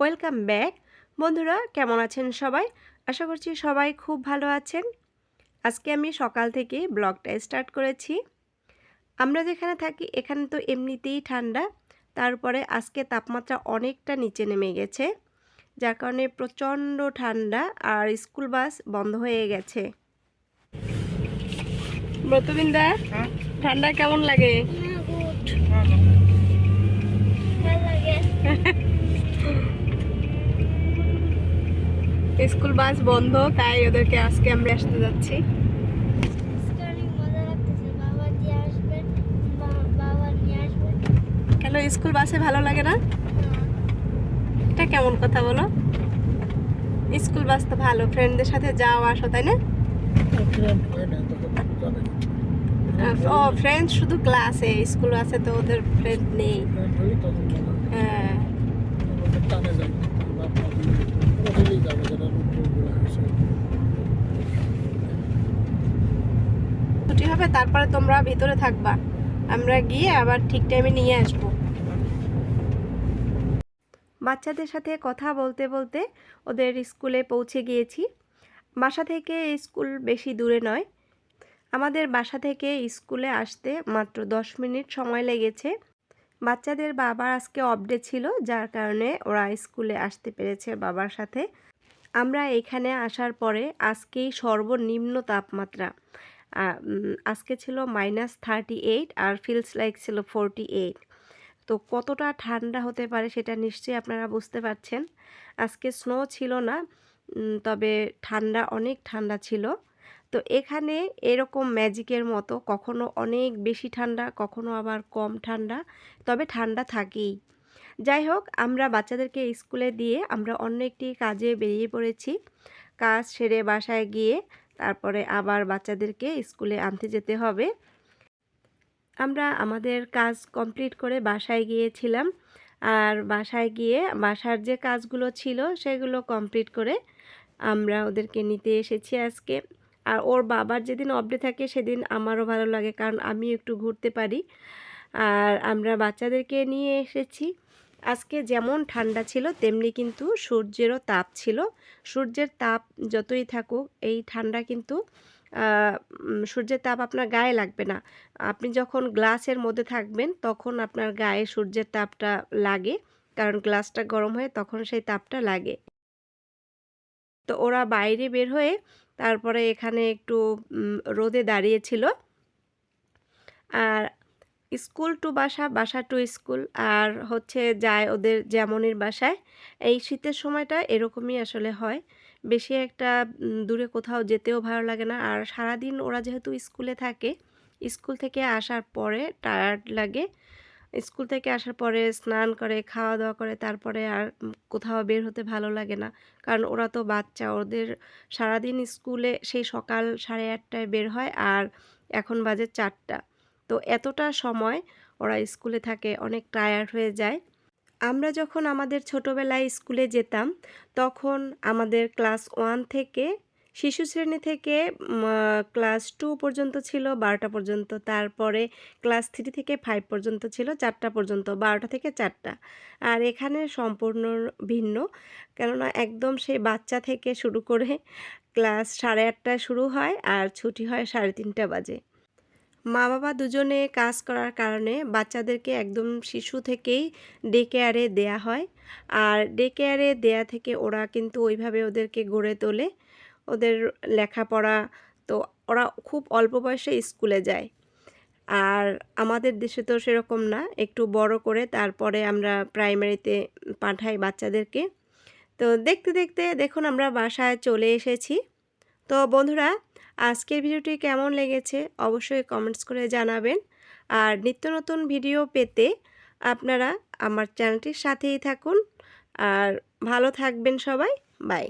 Welcome back বন্ধুরা কেমন আছেন সবাই? আশা করছি সবাই খুব ভালো আছেন। আজকে আমি সকাল থেকে ব্লগটা স্টার্ট করেছি। আমরা যেখানে থাকি এখানে তো এমনিতেই ঠান্ডা। তারপরে আজকে তাপমাত্রা অনেকটা নিচে নেমে গেছে। যার কারণে প্রচণ্ড ঠান্ডা আর স্কুল বাস বন্ধ হয়ে গেছে। ব্রতবিন্দা হ্যাঁ? ঠান্ডা কেমন লাগে? ভালো স্কুল বাস বন্ধ তাই ওদেরকে আজকে আমরা আসতে যাচ্ছি। কেন স্কুল বাসে ভালো লাগে না? এটা কেমন কথা বলো? স্কুল বাস তো ভালো ফ্রেন্ডদের সাথে যাও আসো তাই না? ও ফ্রেন্ড শুধু ক্লাসে স্কুল আছে তো ওদের ফ্রেন্ড নেই। হ্যাঁ আমাদের টানে যায় বাপ মা ওদেরই যাবে যারা রূপগুলো হয়েছে ছুটি হবে, তারপরে তোমরা ভিতরে থাকবা। আমরা গিয়ে আবার ঠিক টাইমে নিয়ে আসব। বাচ্চাদের সাথে কথা বলতে বলতে ওদের স্কুলে পৌঁছে গিয়েছি। বাসা থেকে স্কুল বেশি দূরে নয়। আমাদের বাসা থেকে স্কুলে আসতে মাত্র দশ মিনিট সময় লেগেছে। বাচ্চাদের বাবার আজকে অফডে ছিল, যার কারণে ওরা স্কুলে আসতে পেরেছে বাবার সাথে। আমরা এখানে আসার পরে আজকেই সর্বনিম্ন তাপমাত্রা আজকে ছিল মাইনাস থার্টি এইট আর ফিলস লাইক ছিল ফোরটি এইট তো কতটা ঠান্ডা হতে পারে সেটা নিশ্চয়ই আপনারা বুঝতে পারছেন। আজকে স্নো ছিল না তবে ঠান্ডা, অনেক ঠান্ডা ছিল। তো এখানে এরকম ম্যাজিকের মতো কখনো অনেক বেশি ঠান্ডা, কখনো আবার কম ঠান্ডা, তবে ঠান্ডা থাকেই। যাই হোক, আমরা বাচ্চাদেরকে স্কুলে দিয়ে আমরা অন্য একটি কাজে বেরিয়ে পড়েছি। কাজ সেরে বাসায় গিয়ে তারপরে আবার বাচ্চাদেরকে স্কুলে আনতে যেতে হবে। আমরা আমাদের কাজ কমপ্লিট করে বাসায় গিয়েছিলাম। আর বাসায় গিয়ে বাসার যে কাজগুলো ছিল সেগুলো কমপ্লিট করে আমরা ওদেরকে নিতে এসেছি আজকে। আর ওর বাবার যেদিন অফডে থাকে সেদিন আমারও ভালো লাগে কারণ আমি একটু ঘুরতে পারি। আর আমরা বাচ্চাদেরকে নিয়ে এসেছি। আজকে যেমন ঠান্ডা ছিল, তেমনি কিন্তু সূর্যেরও তাপ ছিল। সূর্যের তাপ যতই থাকুক, এই ঠান্ডা কিন্তু সূর্যের তাপ আপনার গায়ে লাগবে না। আপনি যখন গ্লাসের মধ্যে থাকবেন, তখন আপনার গায়ে সূর্যের তাপটা লাগে। কারণ গ্লাসটা গরম হয়ে তখন সেই তাপটা লাগে। তো ওরা বাইরে বের হয়ে তারপরে এখানে একটু রোদে দাঁড়িয়েছিল। আর স্কুল টু বাসা বাসা টু স্কুল। আর হচ্ছে যায় ওদের যেমনের বাসায়। এই শীতের সময়টা এরকমই আসলে হয়। বেশি একটা দূরে কোথাও যেতেও ভালো লাগে না। আর সারাদিন ওরা যেহেতু স্কুলে থাকে, স্কুল থেকে আসার পরে টায়ার্ড লাগে। স্কুল থেকে আসার পরে স্নান করে খাওয়া দাওয়া করে, তারপরে আর কোথাও বের হতে ভালো লাগে না। কারণ ওরা তো বাচ্চা, ওদের সারাদিন স্কুলে সেই সকাল সাড়ে আটটায় বের হয়। আর এখন বাজে চারটা। তো এতটা সময় ওরা স্কুলে থাকে, অনেক টায়ার্ড হয়ে যায়। আমরা যখন আমাদের ছোটোবেলায় স্কুলে যেতাম, তখন আমাদের ক্লাস ওয়ান থেকে, শিশু শ্রেণি থেকে ক্লাস টু পর্যন্ত ছিল, বারোটা পর্যন্ত। তারপরে ক্লাস থ্রি থেকে ফাইভ পর্যন্ত ছিল, চারটা পর্যন্ত, বারোটা থেকে চারটা। আর এখানে সম্পূর্ণ ভিন্ন, কেননা একদম সেই বাচ্চা থেকে শুরু করে ক্লাস সাড়ে আটটায় শুরু হয়, আর ছুটি হয় সাড়ে তিনটা বাজে। মা বাবা দুজনে কাজ করার কারণে বাচ্চাদেরকে একদম শিশু থেকেই ডে কেয়ারে দেয়া হয়। আর ডে কেয়ারে দেয়া থেকে ওরা কিন্তু ওইভাবে ওদেরকে গড়ে তোলে। ওদের লেখাপড়া তো ওরা খুব অল্প বয়সে স্কুলে যায়। আর আমাদের দেশে তো সেরকম না, একটু বড় করে তারপরে আমরা প্রাইমারিতে পাঠাই বাচ্চাদেরকে। তো দেখতে দেখতে দেখুন আমরা বাসায় চলে এসেছি। তো বন্ধুরা, আজকের ভিডিওটি কেমন লেগেছে অবশ্যই কমেন্টস করে জানাবেন। আর নিত্য নতুন ভিডিও পেতে আপনারা আমার চ্যানেলটির সাথেই থাকুন। আর ভালো থাকবেন সবাই। বাই